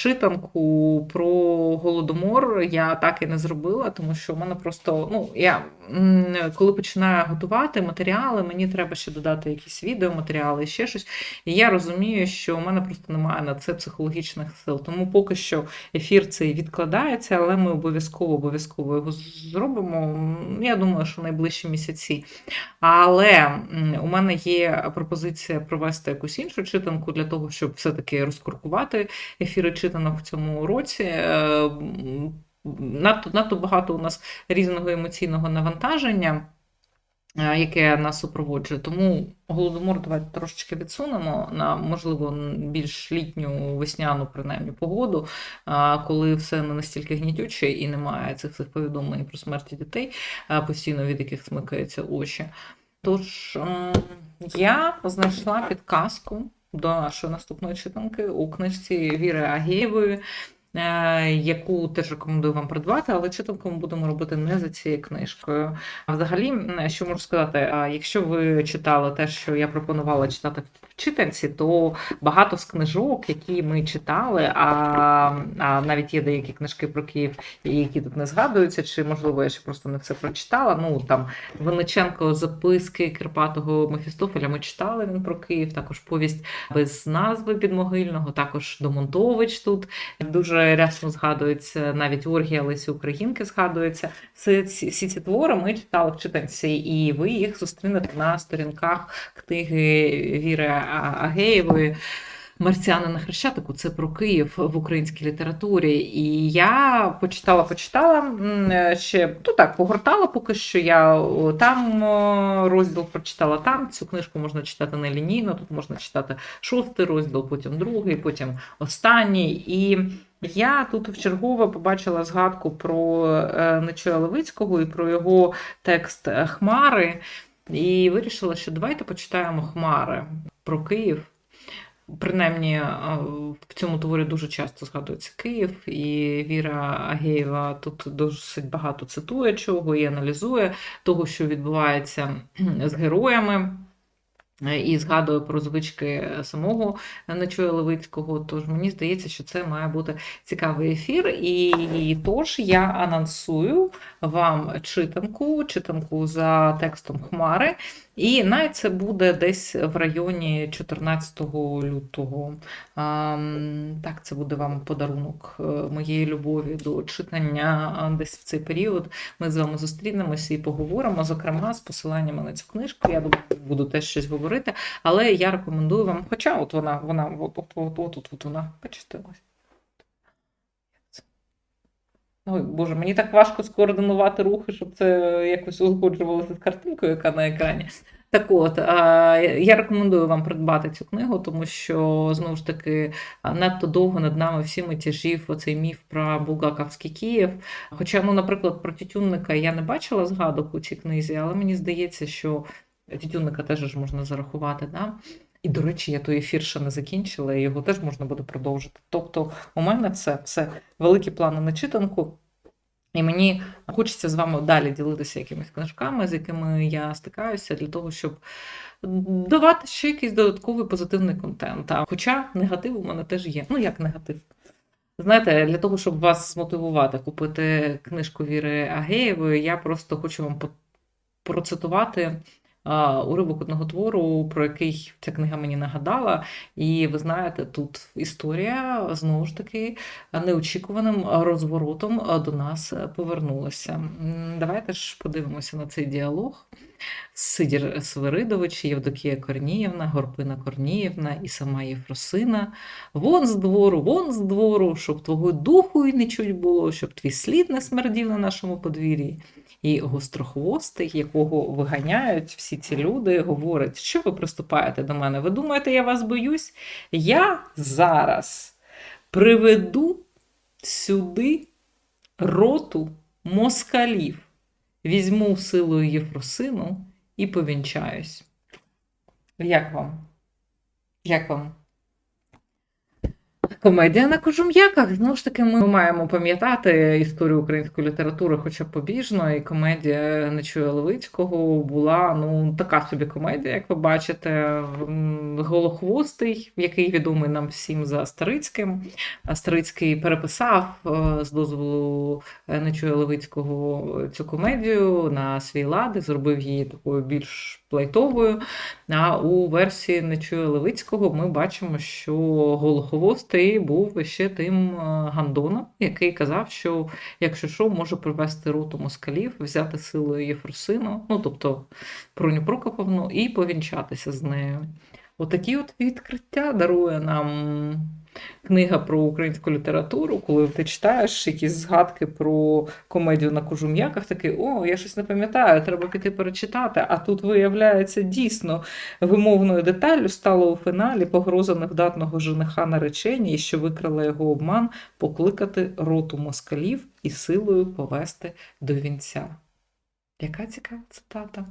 Читанку про голодомор я так і не зробила, тому що в мене просто ну я коли починаю готувати матеріали, мені треба ще додати якісь відеоматеріали, ще щось. І я розумію, що в мене просто немає на це психологічних сил. Тому поки що ефір цей відкладається, але ми обов'язково обов'язково його зробимо. Я думаю, що найближчі місяці. Але у мене є пропозиція провести якусь іншу читанку для того, щоб все-таки розкуркувати ефіри читанок в цьому році. Е, Надто, надто багато у нас різного емоційного навантаження, е, яке нас супроводжує. Тому голодомор давайте трошечки відсунемо на, можливо, більш літню весняну, принаймні, погоду, коли все не настільки гнітюче і немає цих всіх повідомлень про смерті дітей, постійно від яких смикаються очі. Тож я знайшла підказку до нашої наступної читанки у книжці Віри Агієвої, яку теж рекомендую вам придбати, але читанку ми будемо робити не за цією книжкою. А взагалі, що можу сказати, якщо ви читали те, що я пропонувала читати в читанці, то багато з книжок, які ми читали, а, а навіть є деякі книжки про Київ, які тут не згадуються, чи можливо я ще просто не все прочитала. Ну там Винниченко записки Кирпатого Мефістофеля ми читали він про Київ, також повість без назви підмогильного, також Домонтович тут дуже рясно згадується, навіть Оргія Лесі Українки згадується. Ці, всі ці твори ми читали в читанці, і ви їх зустрінете на сторінках книги Віри Агеєвої. Марціани на Хрещатику це про Київ в українській літературі. І я почитала, почитала ще ну так, погортала поки що. Я там розділ прочитала там. Цю книжку можна читати не лінійно, тут можна читати шостий розділ, потім другий, потім останній. І я тут вчергове побачила згадку про е, Нечуя Левицького і про його текст е, Хмари. І вирішила, що давайте почитаємо Хмари про Київ. Принаймні е, в цьому творі дуже часто згадується Київ, і Віра Агеєва тут досить багато цитує чого і аналізує того, що відбувається з героями. Е, І згадує про звички самого Нечуя Левицького. Тож мені здається, що це має бути цікавий ефір. І тож я анонсую вам читанку, читанку за текстом Хмари. І навіть це буде десь в районі 14 лютого. Так, це буде вам подарунок е, моєї любові до читання десь в цей період. Ми з вами зустрінемося і поговоримо, зокрема, з посиланнями на цю книжку. Я буду теж щось говорити, але я рекомендую вам, хоча от вона, вона, от, от, от, от, от, от вона, бачите. Ой, Боже, мені так важко скоординувати рухи, щоб це якось узгоджувалося з картинкою, яка на екрані. Так от, я рекомендую вам придбати цю книгу, тому що знову ж таки надто довго над нами всіми тяжів оцей міф про Булгаковський Київ. Хоча, ну, наприклад, про Тютюнника я не бачила згадок у цій книзі, але мені здається, що Тютюнника теж ж можна зарахувати. Да? І, до речі, я той ефір ще не закінчила, і його теж можна буде продовжити. Тобто, у мене все, все великі плани на читанку. І мені хочеться з вами далі ділитися якимись книжками, з якими я стикаюся, для того, щоб давати ще якийсь додатковий позитивний контент. А хоча негатив у мене теж є. Ну, як негатив? Знаєте, для того, щоб вас змотивувати купити книжку Віри Агеєвої, я просто хочу вам процитувати уривок одного твору, про який ця книга мені нагадала. І ви знаєте, тут історія знову ж таки неочікуваним розворотом до нас повернулася. Давайте ж подивимося на цей діалог. Сидір Свиридович, Євдокія Корніївна, Горпина Корніївна і сама Єфросина. Вон з двору, вон з двору, щоб твого духу й не чуть було, щоб твій слід не смердів на нашому подвір'ї. І гострохвостий, якого виганяють всі ці люди, говорить, що ви приступаєте до мене? Ви думаєте, я вас боюсь? Я зараз приведу сюди роту москалів, візьму силою Єфросину і повінчаюсь. Як вам? Як вам? Комедія на кожум'яках. Знову ж таки, ми маємо пам'ятати історію української літератури, хоча побіжно, і комедія Нечуя Левицького була ну така собі комедія, як ви бачите. Голохвостий, який відомий нам всім за Старицьким. А Старицький переписав е, з дозволу е, Нечуя Левицького цю комедію на свій лад і зробив її такою більш плайтовою. А у версії Нечуя Левицького ми бачимо, що Голоховостий був ще тим е, гандоном, який казав, що якщо що, може привести роту москалів, взяти силою Єфросину, ну тобто Проню Прокоповну, і повінчатися з нею. Отакі от відкриття дарує нам книга про українську літературу, коли ти читаєш якісь згадки про комедію на кожум'яках, такий, о, я щось не пам'ятаю, треба піти перечитати. А тут виявляється дійсно вимовною деталлю стало у фіналі погроза невдатного жениха нареченій, що викрала його обман, покликати роту москалів і силою повести до вінця. Яка цікава цитата?